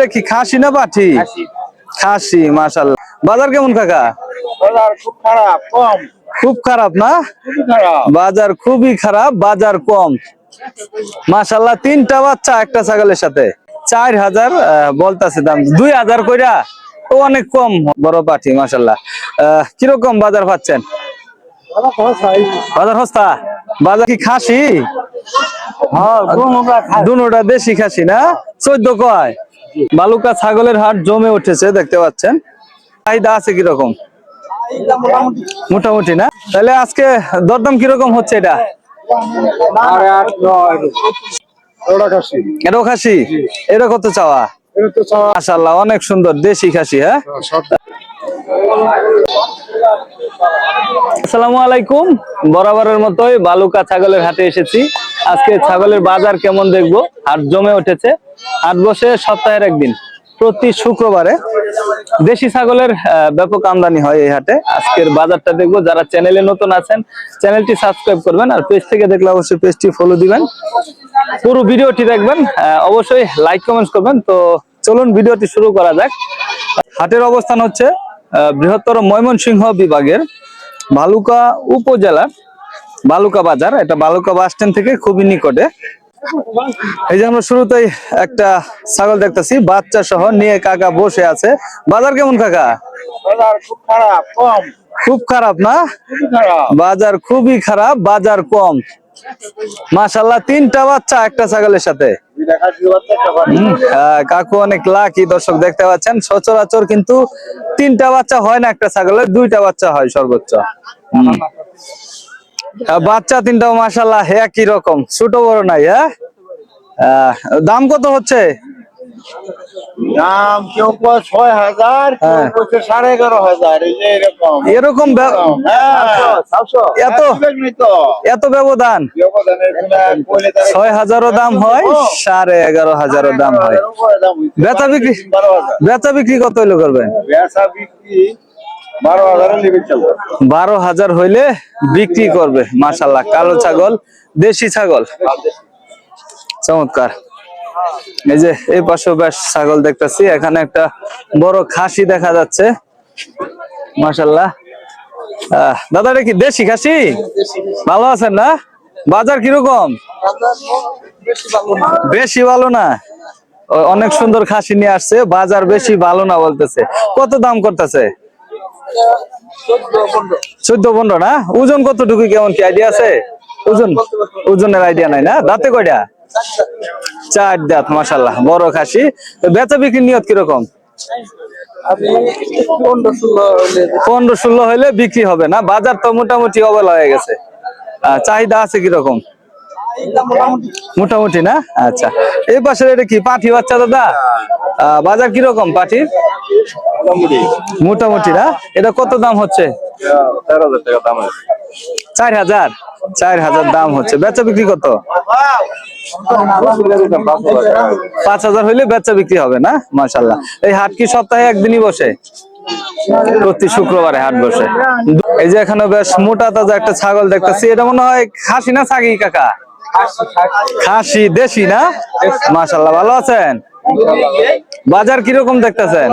এটা কি খাসি না পাঠি খাসি। মাশাল্লাহ বাজার কেমন কাকা? বাজার খুব খারাপ কম। খুব খারাপ না? বাজার খুবই খারাপ বাজার কম। মাশাল্লাহ তিনটা বাচ্চা একটা ছাগলের সাথে। চার হাজার বলতাছে দাম। দুই হাজার কইরা তো অনেক কম বড় পাঠি মাশাল্লাহ কীরকম বাজার পাচ্ছেন? বাজার সস্তা? বাজার কি খাসি? হ্যাঁ দুটা খাই দুটা দেশি খাসি না? চোদ্দ কয়? বালুকা ছাগলের হাট জমে উঠেছে দেখতে পাচ্ছেন। চাহিদা আছে কীরকম? মোটামুটি না? তাহলে আজকে দরদাম কীরকম হচ্ছে এটা? খাসি। এটাও খাসি? এটা কত চাওয়া। মাশাল্লাহ অনেক সুন্দর দেশি খাসি হ্যাঁ সব আসসালামু আলাইকুম। বরাবরের মতোই বালুকা ছাগলের হাটে এসেছি। আজকে ছাগলের বাজার কেমন দেখব? হাট জমে উঠেছে। হাট বসে সপ্তাহের একদিন, প্রতি শুক্রবারে। দেশি ছাগলের ব্যাপক আমদানি হয় এই হাটে। আজকের বাজারটা দেখব। যারা চ্যানেলে নতুন আছেন, চ্যানেলটি সাবস্ক্রাইব করবেন আর পেজ থেকে দেখলে অবশ্যই পেজটি ফলো দিবেন। পুরো ভিডিওটি দেখবেন অবশ্যই লাইক কমেন্টস করবেন। তো চলুন ভিডিওটি শুরু করা যাক। হাটের অবস্থান হচ্ছে বৃহত্তর ময়মনসিংহ বিভাগের ভালুকা উপজেলার বালুকা বাজার। এটা বালুকা বাস স্ট্যান্ড থেকে খুবই নিকটে। এই যে আমরা শুরুতেই একটা ছাগল দেখতেছি বাচ্চা সহ নিয়ে কাকা বসে আছে। বাজার কেমন কাকা? খুব খারাপ কম। খুব খারাপ না? বাজার খুবই খারাপ বাজার কম। মাশাল্লাহ তিনটা বাচ্চা একটা ছাগলের সাথে। কাকু অনেক লাকি দর্শক দেখতে পাচ্ছেন। সচরাচর কিন্তু তিনটা বাচ্চা হয় না, একটা ছাগলের, দুইটা বাচ্চা হয় সর্বোচ্চ। বাচ্চা তিনটাও মাসাল্লাহ একই রকম ছোট বড় নাই হ্যাঁ? দাম কত হচ্ছে? দাম কেউ ছয় হাজার হ্যাঁ। সাড়ে এগারো হাজার এরকম। হ্যাঁ। এত এত ব্যবধান? ছয় হাজারও দাম হয় সাড়ে এগারো হাজারও দাম হয়। বেচা বিক্রি বেচা বিক্রি কত হইল করবেন? বেচা বিক্রি বারো হাজার হইলে বিক্রি করবে মাশাল্লাহ কালো ছাগল দেশি ছাগল। চমৎকার। এই যে এই পাশেও বেশ ছাগল দেখতেছি। এখানে একটা বড় খাসি দেখা যাচ্ছে। মাশাল্লাহ আহ, দাদা এটা কি দেশি খাসি? ভালো আছেন না? বাজার কীরকম? বেশি ভালো না। অনেক সুন্দর খাসি নিয়ে আসছে। বাজার বেশি ভালো না বলতেছে। কত দাম করতেছে? চোদ্দ পনেরো। না? ওজন কতটুকু কেমন কি আইডিয়া আছে? ওজন ওজনের আইডিয়া নাই না? দাঁতে কয়টা? চার দাঁত মাসাল্লাহ বড় খাসি। বেচা বিক্রি নিয়ত কীরকম? পনেরো ষোলো হইলে বিক্রি হবে না, বাজার তো মোটামুটি অবলা হয়ে গেছে। চাহিদা আছে কীরকম? মোটামুটি না? আচ্ছা এই পাশে এটা কি, পাঠি বাচ্চা দাদা? বাজার কীরকম পাঠির মোটামুটি না? এটা কত দাম হচ্ছে? চার হাজার চার হাজার দাম হচ্ছে। বেচা বিক্রি কত? পাঁচ হাজার হইলে বেচা বিক্রি হবে না? মাশাল্লাহ এই হাট কি সপ্তাহে একদিনই বসে? প্রতি শুক্রবারে হাট বসে। এই যে এখানে বেশ মোটা তাজা একটা ছাগল দেখতেছি। এটা মনে হয় খাসি না ছাগি, কাকা? খাসি, দেশি না? মাশাল্লাহ ভালো আছেন? বাজার কীরকম দেখতেছেন?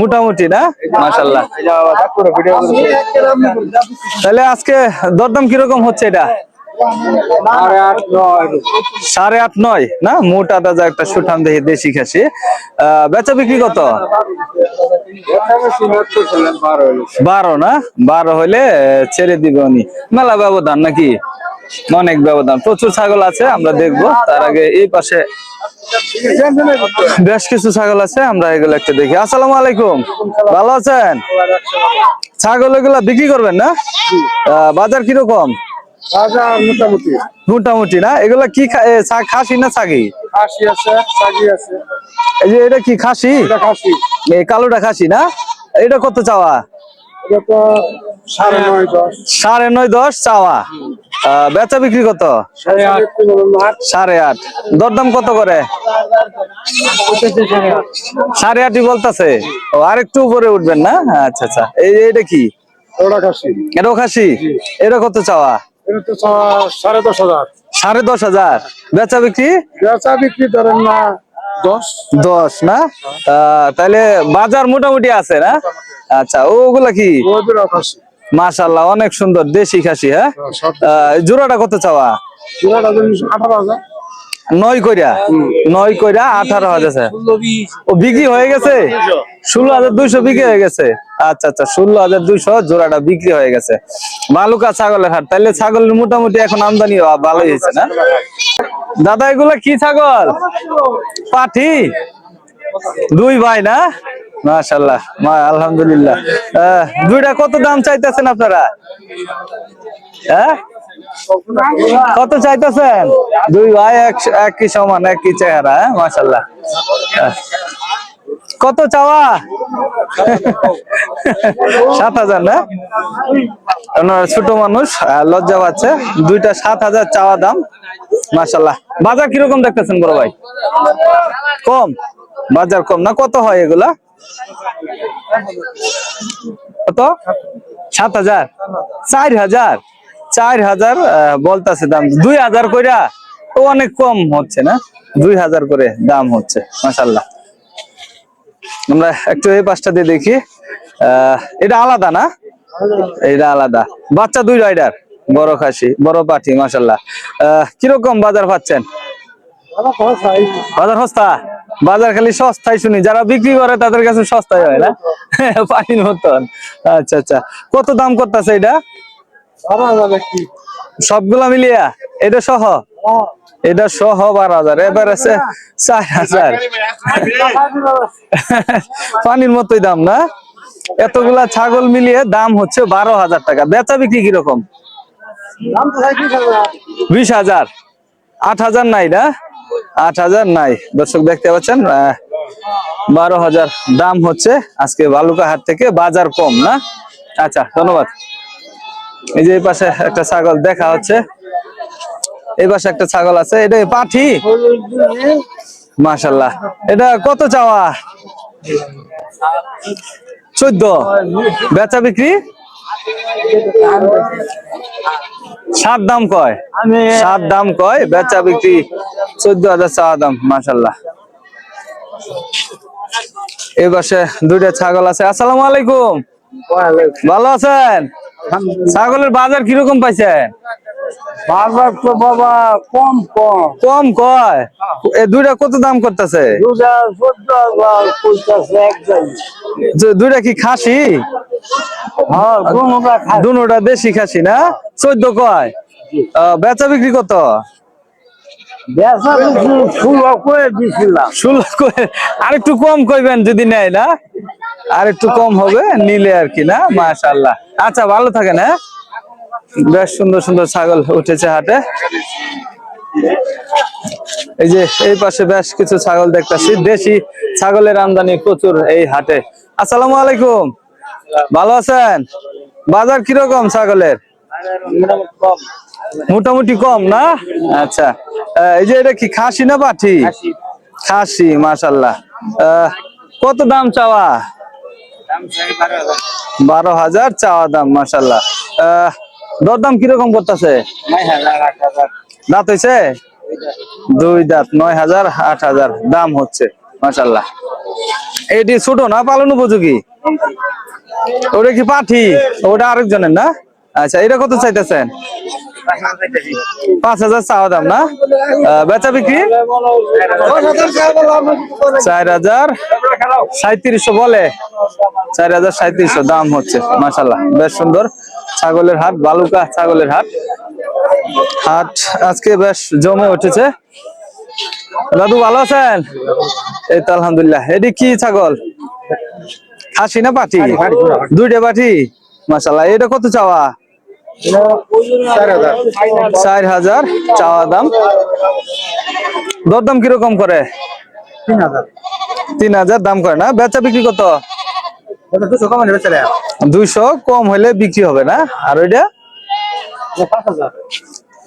মোটামুটি না? মাশাল্লাহ তাহলে আজকে দরদাম কীরকম হচ্ছে এটা? সাড়ে আট নয়। না? মোটা তাজা একটা সুঠাম দেখি দেশি খাসি। বেচা বিক্রি কত? বারো, না? বারো হইলে ছেড়ে দিবে উনি। মেলা ব্যবধান নাকি? অনেক ব্যবধান। প্রচুর ছাগল আছে, আমরা দেখব। তার আগে এই পাশে বেশ কিছু ছাগল আছে, আমরা এগুলো একটা দেখি। আসসালামু আলাইকুম। ভালো আছেন? ছাগল এগুলা বিক্রি করবেন না? বাজার কীরকম? মোটামুটি। মোটামুটি না? এগুলা কি খাসি না ছাগি খাসি আছে এই যে এটা কি খাসি? এটা খাসি। এই কালোটা খাসি না? এটা কত চাওয়া? সাড়ে নয় দশ। চাওয়া। বেচা বিক্রি কত? সাড়ে আট। দরদাম কত করে? সাড়ে আটই বলতেছে। ও আর একটু উপরে উঠবেন না? আচ্ছা আচ্ছা। এই এটা কি? ওটা খাসি। এটা কত চাওয়া? এটা সাড়ে দশ হাজার। সাড়ে দশ হাজার। বেচা বিক্রি? বেচা বিক্রি ধরেন না দশ। দশ না? তাহলে বাজার মোটামুটি আছে না? আচ্ছা ওগুলা কি? মাশাল্লাহ অনেক সুন্দর দেশি খাসি হ্যাঁ? আহ, জোড়াটা কত চাওয়া? জোড়াটা আঠারো হাজার। নয় কইরা নয় কইরা আঠারো হাজার ও বিক্রি হয়ে গেছে? ষোলো হাজার দুইশো বিক্রি হয়ে গেছে? আচ্ছা আচ্ছা ষোলো হাজার দুইশো জোড়াটা বিক্রি হয়ে গেছে। মালুকা ছাগলের হাট। তাহলে ছাগলের মোটামুটি এখন আমদানি ভালোই হয়েছে না? দাদা, এগুলা কি ছাগল? পাঠি? দুই ভাই না? মাশাল্লাহ মা, আলহামদুলিল্লাহ। দুইটা কত দাম চাইতেছেন আপনারা? হ্যাঁ? কত চাইতেছেন? দুই ভাই এক একই সমান একই চেহারা হ্যাঁ? মাশাল্লাহ আহ, কত চাওয়া? সাত হাজার না? ওনারা ছোট মানুষ লজ্জা পাচ্ছে। দুইটা সাত হাজার চাওয়া দাম মাশাল্লাহ বাজার কীরকম দেখতেছেন বড় ভাই? কম? বাজার কম না? কত হয় এগুলা? কত? সাত হাজার। চার হাজার? চার হাজার বলতাছে দাম। দুই হাজার কইরা তো অনেক কম হচ্ছে না? দুই হাজার করে দাম হচ্ছে মাসাল্লাহ আমরা একটু এই পাশটা দিয়ে দেখি। এটা আলাদা না? এটা আলাদা। বাচ্চা দুই রাইডার, বড় খাসি, বড় পাঠি মাসাল্লাহ কীরকম বাজার পাচ্ছেন? বাজার সস্তা? বাজার খালি সস্তায় শুনি, যারা বিক্রি করে তাদের কাছে সস্তায় হয় না? পানির মতন। আচ্ছা আচ্ছা। কত দাম করতেছে এটা? সবগুলা মিলিয়া? এটা সহ? এটা সহ বারো হাজার। এবার আছে চার হাজার। পানির মতোই দাম, না? এতগুলা ছাগল মিলিয়ে দাম হচ্ছে বারো হাজার টাকা। বেচা বিক্রি কীরকম? বিশ হাজার। আট হাজার নাই, না? আট হাজার নাই। দর্শক দেখতে পাচ্ছেন বারো হাজার দাম হচ্ছে আজকে বালুকাহাট থেকে, বাজার কম, না? আচ্ছা ধন্যবাদ। এই যে এই পাশে একটা ছাগল দেখা হচ্ছে। এই পাশে একটা ছাগল আছে। এটা পাঠি? মাশাল্লাহ এটা কত চাওয়া? চোদ্দ। বেচা বিক্রি? সাত দাম কয়? সাত দাম কয় বেচা বিক্রি। চোদ্দ হাজার চাওয়া দাম মাশাল্লাহ এই পাশে দুইটা ছাগল আছে। আসসালামু আলাইকুম। ভালো আছেন? ছাগলের বাজার কীরকম পাইছেন বাজার তো বাবা কম কম। কম কয়? এ দুইটা কত দাম করতেছে? দুইটা কি খাসি? হ্যাঁ দুটা দেশি খাসি না? চোদ্দ কয়? বেচা বিক্রি কত? করে আরেকটু কম কইবেন যদি নেয় না? আর একটু কম হবে নিলে আর কি না? মাশাল্লাহ আচ্ছা ভালো থাকেন হ্যাঁ? বেশ সুন্দর সুন্দর ছাগল উঠেছে হাটে। এই যে এই পাশে বেশ কিছু ছাগল দেখতেছি। দেশি ছাগলের আমদানি প্রচুর এই হাটে। আসসালামু আলাইকুম। ভালো আছেন? বাজার কীরকম ছাগলের? মোটামুটি কম না? আচ্ছা। এই যে এটা কি খাসি না পাঠি খাসি। মাশাল্লাহ আহ, কত দাম চাওয়া? বারো হাজার। চাওয়া দাম মাশাল্লাহ আহ, দরদাম কীরকম করতেছে? দাঁত হয়েছে? দুই দাঁত। নয় হাজার আট হাজার। দাম হচ্ছে মাশাল্লাহ এটি ছোট না পালন উপযোগী। ওটা কি পাঠি? ওটা আরেকজনের না? আচ্ছা এটা কত চাইতেছেন? পাঁচ হাজার চাওয়া দাম না? বেচা বিক্রি? চার হাজার সাঁত্রিশশো বলে। চার হাজার সাঁত্রিশশো দাম হচ্ছে মাসাল্লাহ বেশ সুন্দর। ছাগলের হাট বালুকা ছাগলের হাট। হাট আজকে বেশ জমে উঠেছে। দাদু ভালো আছেন? এই তো আলহামদুলিল্লাহ। এটি কি ছাগল? খাসি না পাঠি দুইটা পাঠি মাসাল্লাহ এটা কত চাওয়া? চার হাজার। চাওয়া দাম। দরদাম কীরকম করে? তিন হাজার। দাম করে না। বেচা বিক্রি কত? দুইশো কম হলে বিক্রি হবে না। আর ওইটা? পাঁচ হাজার।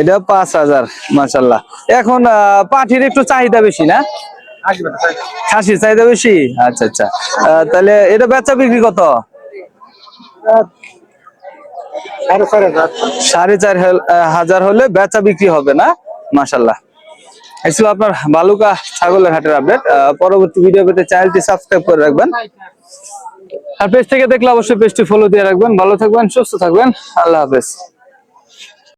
এটা পাঁচ হাজার মাসাল্লাহ এখন পাঠির একটু চাহিদা বেশি না? খাসির চাহিদা বেশি? আচ্ছা আচ্ছা। তাহলে এটা বেচা বিক্রি কত? সাড়ে চার হাজার। হলে বেচা বিক্রি হবে না? মাসাল্লাহ এই ছিল আপনার বালুকা ছাগলের হাটের আপডেট পরবর্তী ভিডিও পেতে চ্যানেলটি সাবস্ক্রাইব করে রাখবেন। আর পেজ থেকে দেখলে অবশ্যই পেজটি ফলো দিয়ে রাখবেন। ভালো থাকবেন, সুস্থ থাকবেন। আল্লাহ হাফেজ।